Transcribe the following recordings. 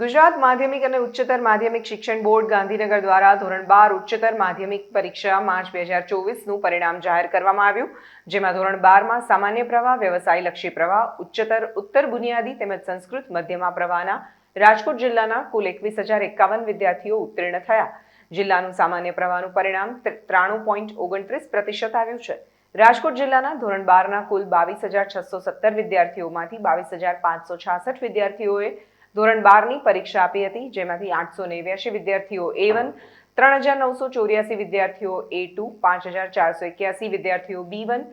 ગુજરાત માધ્યમિક અને ઉચ્ચતર માધ્યમિક શિક્ષણ બોર્ડ ગાંધીનગર દ્વારા ધોરણ બાર ઉચ્ચતર માધ્યમિક પરીક્ષા માર્ચ બે હજાર ચોવીસનું પરિણામ જાહેર કરવામાં આવ્યું. જેમાં ધોરણ બારમાં સામાન્ય પ્રવાહ વ્યવસાયલક્ષી પ્રવાહ, ઉચ્ચતર, ઉત્તર બુનિયાદી તેમજ સંસ્કૃત મધ્યમા પ્રવાહના રાજકોટ જિલ્લાના કુલ એકવીસ હજાર એકાવન વિદ્યાર્થીઓ ઉત્તીર્ણ થયા. જિલ્લાનું સામાન્ય પ્રવાહનું પરિણામ ત્રાણું પોઈન્ટ ઓગણત્રીસ પ્રતિશત આવ્યું છે. રાજકોટ જિલ્લાના ધોરણ બારના કુલ બાવીસ હજાર છસો સત્તર વિદ્યાર્થીઓમાંથી બાવીસ હજાર પાંચસો છાસઠ વિદ્યાર્થીઓએ ધોરણ બારની પરીક્ષા આપી હતી, જેમાંથી આઠસો નેવ્યાસી વિદ્યાર્થીઓ એ વન ત્રણ હજાર નવસો ચોર્યાસી વિદ્યાર્થીઓ એ ટુ પાંચ હજાર ચારસો એક્યાસી વિદ્યાર્થીઓ બી વન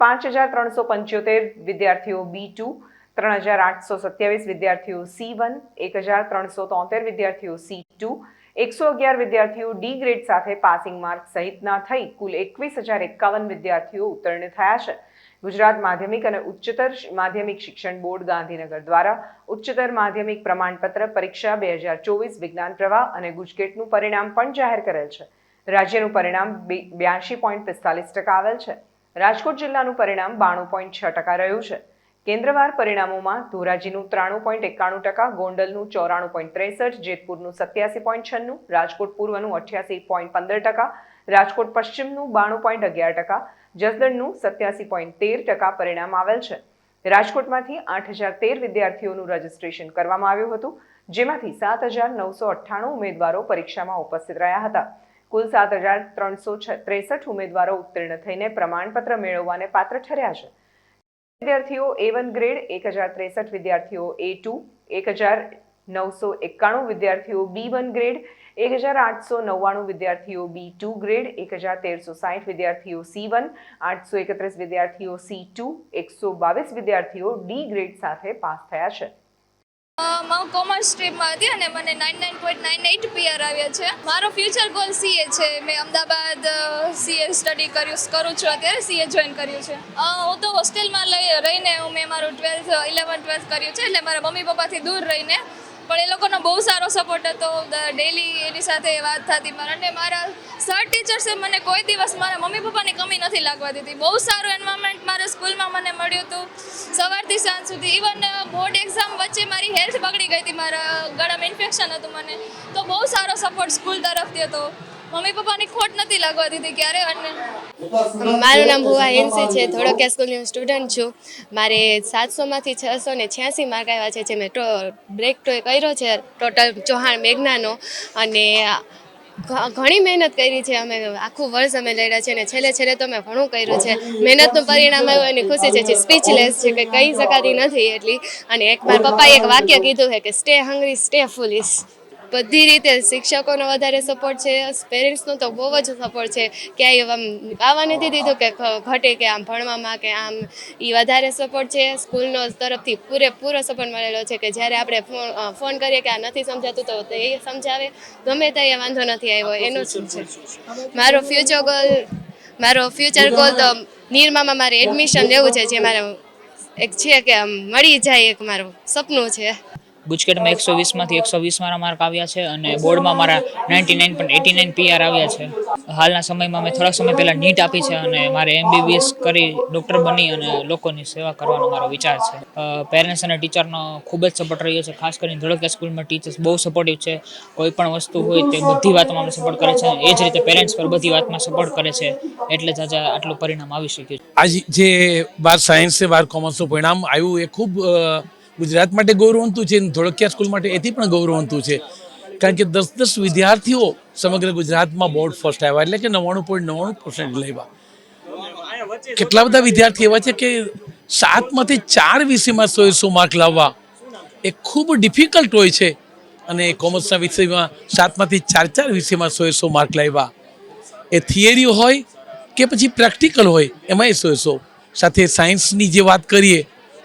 પાંચ હજાર ત્રણસો પંચોતેર વિદ્યાર્થીઓ બી ટુ ત્રણ હજાર આઠસો સત્યાવીસ વિદ્યાર્થીઓ સી વન એક હજાર ત્રણસો તોતેર વિદ્યાર્થીઓ સી ટુ એકસો અગિયાર વિદ્યાર્થીઓ ડી ગ્રેડ સાથે પાસિંગ માર્ક સહિતના થઈ કુલ એકવીસ હજાર એકાવન વિદ્યાર્થીઓ ઉત્તીર્ણ થયા છે. ગુજરાત માધ્યમિક અને ઉચ્ચતર માધ્યમિક શિક્ષણ બોર્ડ ગાંધીનગર દ્વારા ઉચ્ચતર માધ્યમિક પ્રમાણપત્ર પરીક્ષા બે હજાર ચોવીસ વિજ્ઞાન પ્રવાહ અને ગુજકેટનું પરિણામ પણ જાહેર કરેલ છે. રાજ્યનું પરિણામ બ્યાસી પોઈન્ટ પિસ્તાલીસ ટકા આવેલ છે. રાજકોટ જિલ્લાનું પરિણામ બાણું પોઈન્ટ છ ટકા રહ્યું છે. કેન્દ્રવાર પરિણામોમાં ધોરાજીનું ત્રાણું પોઈન્ટ એકાણું ટકા, ગોંડલનું ચોરાણું પોઈન્ટ ત્રેસઠ, જેતપુરનું સત્યાસી પોઈન્ટ છન્નું, રાજકોટ પૂર્વનું અઠ્યાસી પોઈન્ટ પંદર ટકા, રાજકોટ પશ્ચિમનું બાણું પોઈન્ટ અગિયાર ટકા, જસદણનું સત્યાસી પોઈન્ટ તેર ટકા પરિણામ આવેલ છે. રાજકોટમાંથી આઠ હજાર તેર વિદ્યાર્થીઓનું રજીસ્ટ્રેશન કરવામાં આવ્યું હતું, જેમાંથી સાત હજાર નવસો અઠ્ઠાણું ઉમેદવારો પરીક્ષામાં ઉપસ્થિત રહ્યા હતા. કુલ સાત હજાર ત્રણસો ત્રેસઠ ઉમેદવારો ઉત્તીર્ણ થઈને પ્રમાણપત્ર મેળવવાને પાત્ર ઠર્યા છે. વિદ્યાર્થીઓ એ વન ગ્રેડ એક હજાર ત્રેસઠ વિદ્યાર્થીઓ એ ટુ એક હજાર નવસો એકાણું વિદ્યાર્થીઓ બી વન ગ્રેડ એક હજાર આઠસો નવ્વાણું વિદ્યાર્થીઓ બી ટુ ગ્રેડ એક હજાર તેરસો સાઠ વિદ્યાર્થીઓ સી વન આઠસો એકત્રીસ વિદ્યાર્થીઓ સી ટુ એકસો બાવીસ વિદ્યાર્થીઓ ડી ગ્રેડ સાથે પાસ થયા છે. હું કોમર્સ સ્ટ્રીમમાં હતી અને મને nine nine point nine eight PR આવ્યા છે. મારો ફ્યુચર ગોલ સીએ છે. મેં અમદાવાદ સીએ સ્ટડી કર્યું, કરું છું અત્યારે સીએ જોઈન કર્યું છે. હું તો હોસ્ટેલમાં લઈ, રહીને હું, મેં મારું ટ્વેલ્થ ઇલેવન ટ્વેલ્થ કર્યું છે. એટલે મારા મમ્મી પપ્પાથી દૂર રહીને પણ એ લોકોનો બહુ સારો સપોર્ટ હતો. ડેલી એની સાથે વાત થતી. મારા અને મારા સર ટીચર્સે મને કોઈ દિવસ મારા મમ્મી પપ્પાની કમી નથી લાગવા દીધી. બહુ સારું એન્વાયરમેન્ટ મારા સ્કૂલમાં મને મળ્યું હતું. સવારથી સાંજ સુધી ઇવન બોર્ડ એક્ઝામ વચ્ચે મારી હેલ્થ બગડી ગઈ હતી. મારા ગળામાં ઇન્ફેક્શન હતું મને. તો બહુ સારો સપોર્ટ સ્કૂલ તરફથી હતો. મમ્મી પપ્પાની ખોટ નથી લાગવા દીધી ક્યારે મારું નામ ભુવા હેન્સી છે, ધોળકિયા સ્કૂલની હું સ્ટુડન્ટ છું. મારે સાતસોમાંથી છસો ને છ્યાસી માર્ક આવ્યા છે, જે મેં ટો બ્રેક ટોય કર્યો છે ટોટલ ચૌહાણ મેઘનાનો. અને ઘણી મહેનત કરી છે, અમે આખું વર્ષ અમે લડ્યા છે, અને છેલ્લે છેલ્લે તો મેં ઘણું કર્યું છે. મહેનતનું પરિણામ આવ્યું એની ખુશી છે સ્પીચલેસ છે કે કહી શકાતી નથી એટલી. અને એક મારા પપ્પાએ એક વાક્ય કીધું છે કે સ્ટે હંગ્રી સ્ટે ફુલિશ બધી રીતે શિક્ષકોનો વધારે સપોર્ટ છે પેરેન્ટ્સનો તો બહુ જ સપોર્ટ છે. ક્યાંય આમ આવવા નથી દીધું કે ઘટે કે આમ ભણવામાં કે આમ એ વધારે સપોર્ટ છે. સ્કૂલનો તરફથી પૂરેપૂરો સપોર્ટ મળેલો છે કે જ્યારે આપણે ફોન કરીએ કે આ નથી સમજાતું તો એ સમજાવે. ગમે તે વાંધો નથી આવ્યો, એનું શું છે. મારો ફ્યુચર ગોલ મારો ફ્યુચર ગોલ તો નિરમામાં મારે એડમિશન લેવું છે, જે મારે એક છે કે આમ મળી જાય એક મારું સપનું છે. ગુજકેટમાં એકસો વીસમાંથી એકસો વીસ મારા માર્ક આવ્યા છે અને બોર્ડમાં મારા નાઇન્ટી નાઇન પણ એટી નાઇન પીઆર આવ્યા છે. હાલના સમયમાં મેં થોડા સમય પહેલાં નીટ આપી છે અને મારે એમબીબીએસ કરી ડૉક્ટર બની અને લોકોની સેવા કરવાનો મારો વિચાર છે. પેરેન્ટ્સ અને ટીચરનો ખૂબ જ સપોર્ટ રહ્યો છે, ખાસ કરીને ધોળકિયા સ્કૂલમાં ટીચર્સ બહુ સપોર્ટિવ છે. કોઈ પણ વસ્તુ હોય તે બધી વાતમાં અમને સપોર્ટ કરે છે. એ જ રીતે પેરેન્ટ્સ પર બધી વાતમાં સપોર્ટ કરે છે, એટલે જ આજે આટલું પરિણામ આવી શક્યું આજ જે બાર સાયન્સ છે બાર કોમર્સનું પરિણામ આવ્યું, એ ખૂબ ગુજરાત માટે ગૌરવંતું છે ધોળકિયા સ્કૂલ માટે એથી પણ ગૌરવંતું છે. કારણ કે દસ દસ વિદ્યાર્થીઓ સમગ્ર ગુજરાતમાં બોર્ડ ફર્સ્ટ આવ્યા એટલે કે નવ્વાણું પોઈન્ટ નવ્વાણું પર્સન્ટ લેવા. કેટલા બધા વિદ્યાર્થી એવા છે કે સાતમાંથી ચાર વિષયમાં સો સો માર્ક લાવવા. એ ખૂબ ડિફિકલ્ટ હોય છે. અને કોમર્સના વિષયમાં સાતમાંથી ચાર ચાર વિષયમાં સો સો માર્ક લાવ્યા. એ થિયરી હોય કે પછી પ્રેક્ટિકલ હોય એમાં એ સો. સો સાથે સાયન્સની જે વાત કરીએ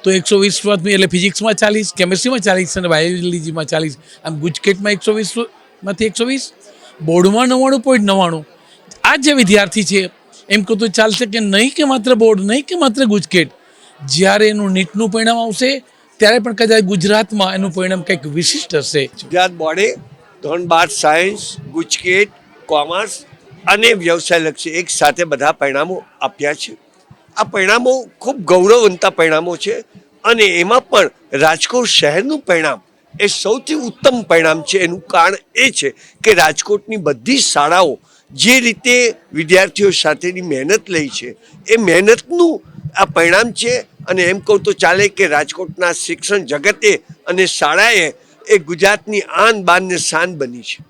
તો એકસો વીસ એટલે ફિઝિક્સમાં ચાલીસ, કેમેસ્ટ્રીમાં ચાલીસ અને બાયોલોજીમાં ચાલીસ. આમ ગુજકેટમાં એકસો વીસમાંથી એકસો વીસ, બોર્ડમાં નવ્વાણું પોઈન્ટ નવ્વાણું. આ જે વિદ્યાર્થી છે, એમ કહું ચાલશે કે નહીં કે માત્ર બોર્ડ, નહીં કે માત્ર ગુજકેટ. જ્યારે એનું નીટનું પરિણામ આવશે, ત્યારે પણ કદાચ ગુજરાતમાં એનું પરિણામ કંઈક વિશિષ્ટ હશે. ગુજરાત બોર્ડે ધોરણ બાર સાયન્સ, ગુજકેટ, કોમર્સ અને વ્યવસાયલક્ષી એક સાથે બધા પરિણામો આપ્યા છે. આ પરિણામો ખૂબ ગૌરવવંતા પરિણામો છે અને એમાં પણ રાજકોટ શહેરનું પરિણામ એ સૌથી ઉત્તમ પરિણામ છે. એનું કારણ એ છે કે રાજકોટની બધી શાળાઓ જે રીતે વિદ્યાર્થીઓ સાથેની મહેનત લઈ છે, એ મહેનતનું આ પરિણામ છે અને એમ કહું તો ચાલે કે રાજકોટના શિક્ષણ જગતે અને શાળાએ એ ગુજરાતની આન બાન શાન બની છે.